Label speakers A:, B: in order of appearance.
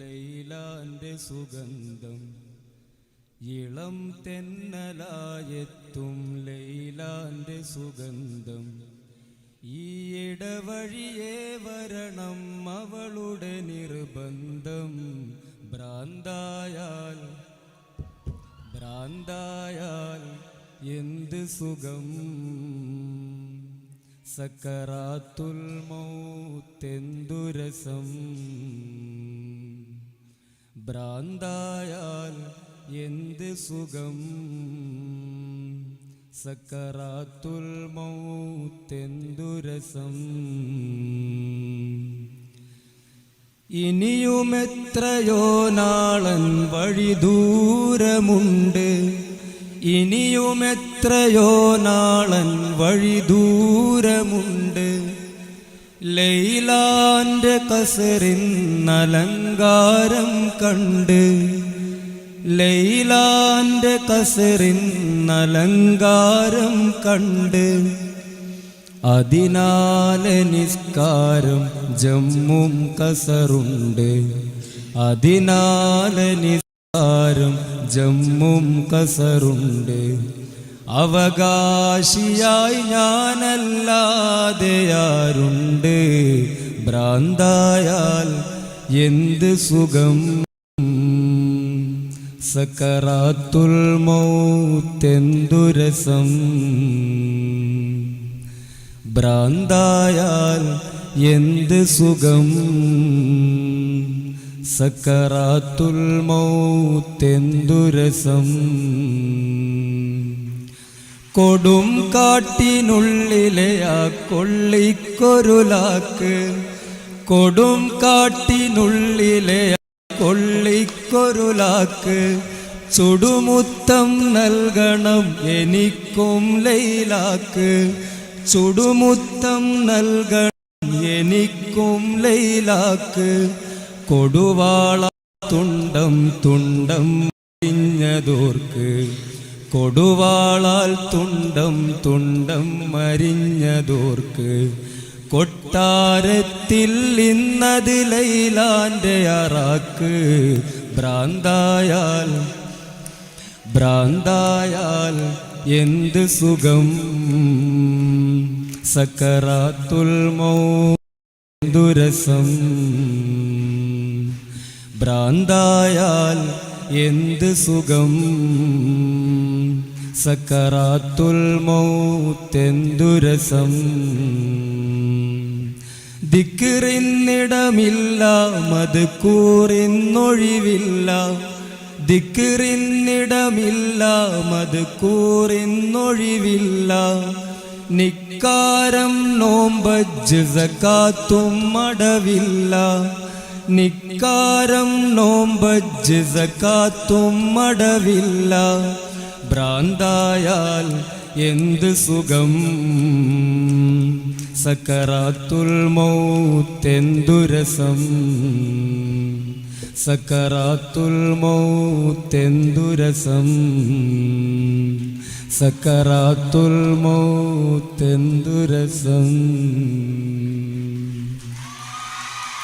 A: ലൈലാന്റെ സുഗന്ധം. ഇളം തെന്നലായെത്തും ലൈലാന്റെ സുഗന്ധം. ഈ ഇടവഴിയേ വരണം അവളുടെ നിർബന്ധം. ഭ്രാന്തായാൽ ഭ്രാന്തായാൽ എന്ത് സുഖം? സക്കറാത്തുൽ മൗത്തെന്തുരസം ഭ്രാന്തായാൽ എന്ത് സുഖം? സക്കറാത്തുൽ മൗത്തെന്തുരസം ഇനിയുമെത്രയോ നാളൻ വഴി ദൂരമുണ്ട്. ഇനിയുമെത്രയോ നാളൻ വഴി ദൂരമുണ്ട്. കസറിൻ അലങ്കാരം കണ്ട്. ലൈലാന്റെ കസറിൻ നലങ്കാരം കണ്ട്. അതിനാലെ നിസ്കാരം ജമ്മും കസറുണ്ട്. അതിനാലെ നിസ്കാരം ജമ്മും കസറുണ്ട്. അവകാശിയായി ഞാനല്ലാതെ ആരുണ്ട്? ഭ്രാന്തായാൽ എന്ത് സുഖം? സക്കറാത്തുൽ മൗത്തെന്തുരസം ഭ്രാന്തായാൽ എന്ത് സുഖം? സക്കറാത്തുൽ മൗത്തെന്തുരസം? കൊടും കാട്ടിനുള്ളിലെ ആ കൊള്ളിക്കൊരുലാക്ക് കൊടും കാട്ടിനുള്ളിലെ കൊള്ളിക്കൊരുലാക്ക് ചുടുമുത്തം നൽകണം എനിക്കും ലൈലാക്ക് ചുടുമുത്തം നൽകണം എനിക്കും ലൈലാക്ക്. കൊടുവാള തുണ്ടം തുണ്ടം മരിഞ്ഞതോർക്ക്. കൊടുവാളാൽ തുണ്ടം തുണ്ടം മരിഞ്ഞതോർക്ക്. കൊട്ടാരത്തിൽ ഇന്നത് ലൈലാന്റെ അറാക്ക്. ഭ്രാന്തായാൽ ഭ്രാന്തായാൽ എന്ത് സുഖം? സക്കറാത്തുൽ മൗദുരസം ഭ്രാന്തായാൽ എന്ത് സുഖം? സക്കറാത്തുൽ മൗത്തെന്തുരസം ദിക്കിറിന്നിടമില്ല മത് കൂറിന്നൊഴിവില്ല ദിക്കിറിന്നിടമില്ല മത് കൂറിന്നൊഴിവില്ല നിക്കാരം നോമ്പജ് സക്കാത്തും മടവില്ല. നിക്കാരം നോമ്പജ് സക്കാത്തും മടവില്ല. ഭ്രാന്തായാൽ എന്ത് സുഖം? സക്കറാത്തുൽ മൗത്തെന്തുരസം സക്കറാത്തുൽ മൗത്തെന്തുരസം സക്കറാത്തുൽ മൗത്തെന്തുരസം